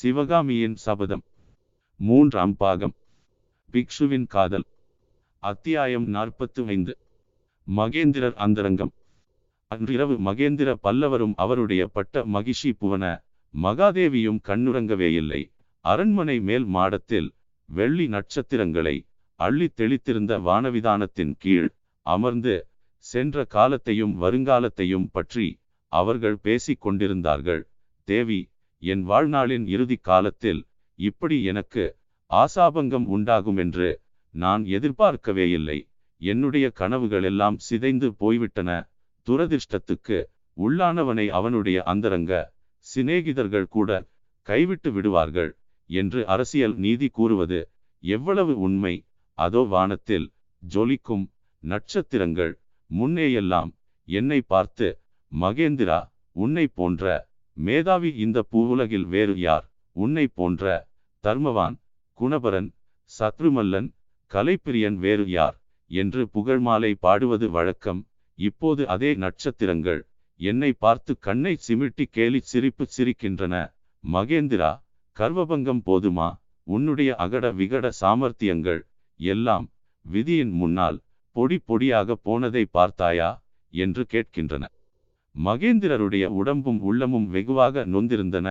சிவகாமியின் சபதம். மூன்றாம் பாகம். பிக்ஷுவின் காதல். அத்தியாயம் நாற்பத்து ஐந்து மகேந்திரர் அந்தரங்கம். அன்றிரவு மகேந்திர பல்லவரும் அவருடைய பட்ட மகிஷி புவன மகாதேவியும் கண்ணுறங்கவே இல்லை. அரண்மனை மேல் மாடத்தில் வெள்ளி நட்சத்திரங்களை அள்ளி தெளித்திருந்த வானவிதானத்தின் கீழ் அமர்ந்து சென்ற காலத்தையும் வருங்காலத்தையும் பற்றி அவர்கள் பேசிக் கொண்டிருந்தார்கள். தேவி என் வாழ்நாளின் இறுதி காலத்தில் இப்படி எனக்கு ஆசாபங்கம் உண்டாகும் என்று நான் எதிர்பார்க்கவே இல்லை. என்னுடைய கனவுகள் எல்லாம் சிதைந்து போய்விட்டன. துரதிர்ஷ்டத்துக்கு உள்ளானவனை அவனுடைய அந்தரங்க சிநேகிதர்கள் கூட கைவிட்டு விடுவார்கள் என்று அரசியல் நீதி கூறுவது எவ்வளவு உண்மை. அதோ வானத்தில் ஜொலிக்கும் நட்சத்திரங்கள் முன்னேயெல்லாம் என்னை பார்த்து மகேந்திரா உன்னை போன்ற மேதாவி இந்த பூவுலகில் வேறு யார்? உன்னை போன்ற தர்மவான் குணபரன் சத்ருமல்லன் கலைப்பிரியன் வேறு யார்? என்று புகழ்மாலை பாடுவது வழக்கம். இப்போது அதே நட்சத்திரங்கள் என்னை பார்த்து கண்ணை சிமிட்டி கேலி சிரிப்பு சிரிக்கின்றன. மகேந்திரா கர்வபங்கம் போதுமா? உன்னுடைய அகட விகட சாமர்த்தியங்கள் எல்லாம் விதியின் முன்னால் பொடி பொடியாக போனதை பார்த்தாயா? என்று கேட்கின்றன. மகேந்திரருடைய உடம்பும் உள்ளமும் வெகுவாக நொந்திருந்தன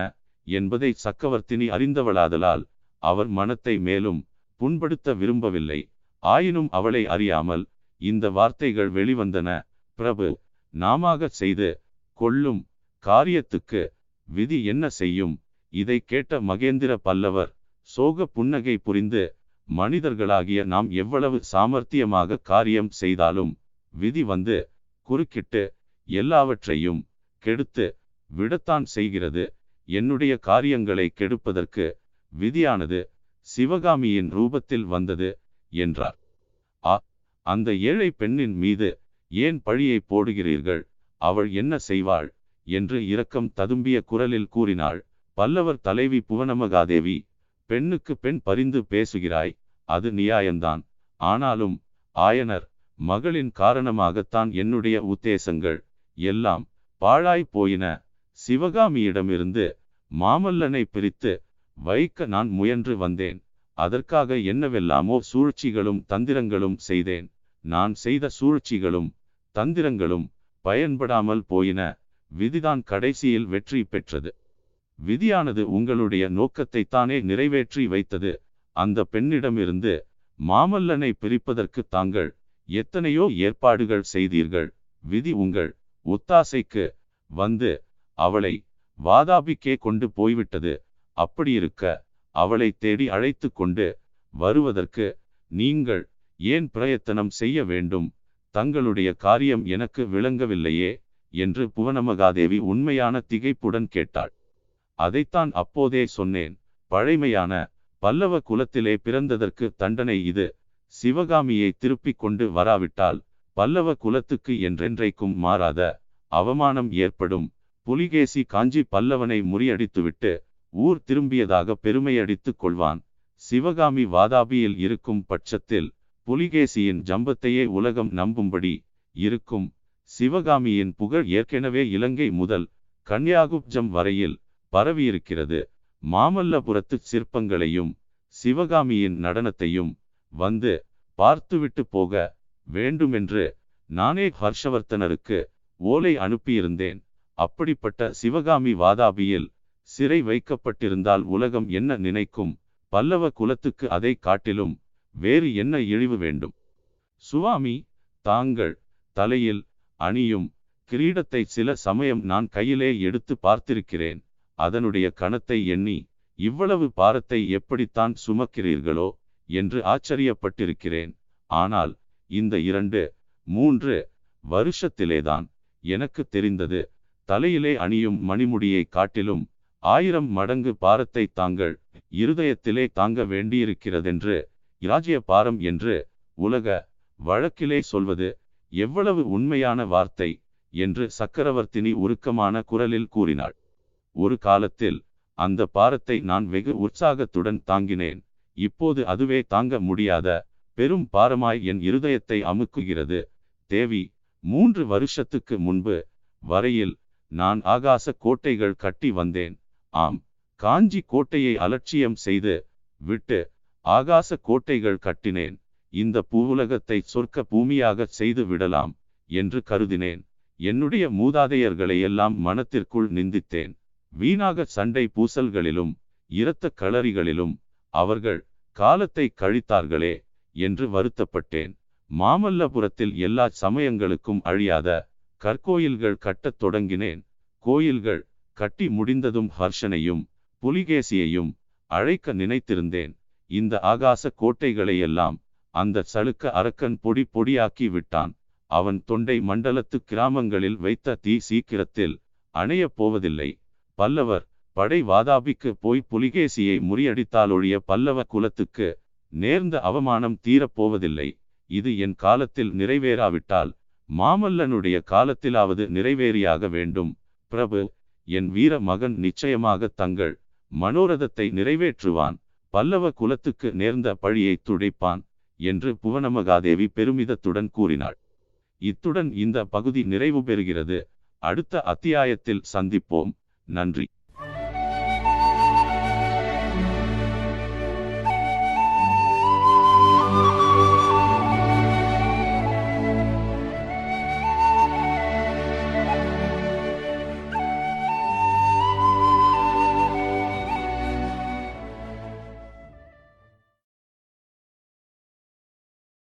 என்பதை சக்கவர்த்தினி அறிந்தவளாதலால் அவர் மனத்தை மேலும் புண்படுத்த விரும்பவில்லை. ஆயினும் அவளை அறியாமல் இந்த வார்த்தைகள் வெளிவந்தன. பிரபு நாமாக செய்து கொள்ளும் காரியத்துக்கு விதி என்ன செய்யும் இதை கேட்ட மகேந்திர பல்லவர் சோக புன்னகை புரிந்து மனிதர்களாகிய நாம் எவ்வளவு சாமர்த்தியமாக காரியம் செய்தாலும் விதி வந்து குறுக்கிட்டு எல்லாவற்றையும் கெடுத்து விடத்தான் செய்கிறது. என்னுடைய காரியங்களை கெடுப்பதற்கு விதியானது சிவகாமியின் ரூபத்தில் வந்தது என்றார். ஆ அந்த ஏழை பெண்ணின் மீது ஏன் பழியை போடுகிறீர்கள்? அவள் என்ன செய்வாள்? என்று இரக்கம் ததும்பிய குரலில் கூறினாள். பல்லவர் தலைவி புவனமகாதேவி பெண்ணுக்கு பெண் பரிந்து பேசுகிறாய் அது நியாயம்தான். ஆனாலும் ஆயனர் மகளின் காரணமாகத்தான் என்னுடைய உத்தேசங்கள் எல்லாம் பாழாய் போயின. சிவகாமியிடமிருந்து மாமல்லனை பிரித்து வைக்க நான் முயன்று வந்தேன். அதற்காக என்னவெல்லாமோ சூழ்ச்சிகளும் தந்திரங்களும் செய்தேன். நான் செய்த சூழ்ச்சிகளும் தந்திரங்களும் பயன்படாமல் போயின. விதிதான் கடைசியில் வெற்றி பெற்றது. விதியானது உங்களுடைய நோக்கத்தை தானே நிறைவேற்றி வைத்தது. அந்த பெண்ணிடமிருந்து மாமல்லனை பிரிப்பதற்கு தாங்கள் எத்தனையோ ஏற்பாடுகள் செய்தீர்கள். விதி உங்கள் ஒத்தாசைக்கு வந்து அவளை வாதாபிக்கே கொண்டு போய்விட்டது. அப்படியிருக்க அவளை தேடி அழைத்து கொண்டு வருவதற்கு நீங்கள் ஏன் பிரயத்தனம் செய்ய வேண்டும்? தங்களுடைய காரியம் எனக்கு விளங்கவில்லையே என்று புவனமகாதேவி உண்மையான திகைப்புடன் கேட்டாள். அதைத்தான் அப்போதே சொன்னேன். பழைமையான பல்லவ குலத்திலே பிறந்ததற்கு தண்டனை இது. சிவகாமியை திருப்பிக் கொண்டு வராவிட்டால் பல்லவ குலத்துக்கு என்றென்றைக்கும் மாறாத அவமானம் ஏற்படும். புலிகேசி காஞ்சி பல்லவனை முறியடித்துவிட்டு ஊர் திரும்பியதாக பெருமையடித்துக் கொள்வான். சிவகாமி வாதாபியில் இருக்கும் பட்சத்தில் புலிகேசியின் ஜம்பத்தையே உலகம் நம்பும்படி இருக்கும். சிவகாமியின் புகழ் ஏற்கனவே இலங்கை முதல் கன்னியாகுப்ஜம் வரையில் பரவியிருக்கிறது. மாமல்லபுரத்து சிற்பங்களையும் சிவகாமியின் நடனத்தையும் வந்து பார்த்துவிட்டு போக வேண்டுமென்று நானே ஹர்ஷவர்த்தனருக்கு ஓலை அனுப்பியிருந்தேன். அப்படிப்பட்ட சிவகாமி வாதாபியில் சிறை வைக்கப்பட்டிருந்தால் உலகம் என்ன நினைக்கும்? பல்லவ குலத்துக்கு அதை காட்டிலும் வேறு என்ன இழிவு வேண்டும்? சுவாமி தாங்கள் தலையில் அணியும் கிரீடத்தை சில சமயம் நான் கையிலே எடுத்து பார்த்திருக்கிறேன். அதனுடைய கணத்தை எண்ணி இவ்வளவு பாரத்தை எப்படித்தான் சுமக்கிறீர்களோ? என்று ஆச்சரியப்பட்டிருக்கிறேன். ஆனால் இந்த இரண்டு மூன்று வருஷத்திலேதான் எனக்கு தெரிந்தது. தலையிலே அணியும் மணிமுடியை காட்டிலும் ஆயிரம் மடங்கு பாரத்தை தாங்கள் இருதயத்திலே தாங்க வேண்டியிருக்கிறதென்று இராஜ்ய பாரம் என்று உலக வழக்கிலே சொல்வது எவ்வளவு உண்மையான வார்த்தை என்று சக்கரவர்த்தினி உருக்கமான குரலில் கூறினாள். ஒரு காலத்தில் அந்த பாரத்தை நான் வெகு உற்சாகத்துடன் தாங்கினேன். இப்போது அதுவே தாங்க முடியாத பெரும் பாரமாய் என் இருதயத்தை அமுக்குகிறது. தேவி மூன்று வருஷத்துக்கு முன்பு வரையில் நான் ஆகாச கோட்டைகள் கட்டி வந்தேன். ஆம் காஞ்சி கோட்டையை அலட்சியம் செய்து விட்டு ஆகாச கோட்டைகள் கட்டினேன். இந்த பூவுலகத்தை சொர்க்க பூமியாக செய்து விடலாம் என்று கருதினேன். என்னுடைய மூதாதையர்களை எல்லாம் மனத்திற்குள் நிந்தித்தேன். வீணாக சண்டை பூசல்களிலும் இரத்த களறிகளிலும் அவர்கள் காலத்தை கழித்தார்களே. என்று வருத்தப்பட்டேன். மாமல்லபுரத்தில் எல்லா சமயங்களுக்கும் அழியாத கற்கோயில்கள் கட்டத் தொடங்கினேன். கோயில்கள் கட்டி முடிந்ததும் ஹர்ஷனையும் புலிகேசியையும் அழைக்க நினைத்திருந்தேன். இந்த ஆகாச கோட்டைகளையெல்லாம் அந்த சளுக்க அரக்கன் பொடி பொடியாக்கி விட்டான். அவன் தொண்டை மண்டலத்து கிராமங்களில் வைத்த தீ சீக்கிரத்தில் அணையப் போவதில்லை. பல்லவர் படை வாதாபிக்கு போய் புலிகேசியை முறியடித்தாலொழிய பல்லவ குலத்துக்கு நேர்ந்த அவமானம் தீரப்போவதில்லை. இது என் காலத்தில் நிறைவேறாவிட்டால் மாமல்லனுடைய காலத்திலாவது நிறைவேறியாக வேண்டும். பிரபு என் வீர மகன் நிச்சயமாக தங்கள் மனோரதத்தை நிறைவேற்றுவான். பல்லவ குலத்துக்கு நேர்ந்த பழியை துடைப்பான் என்று புவனமகாதேவி பெருமிதத்துடன் கூறினாள். இத்துடன் இந்த பகுதி நிறைவு பெறுகிறது. அடுத்த அத்தியாயத்தில் சந்திப்போம். நன்றி.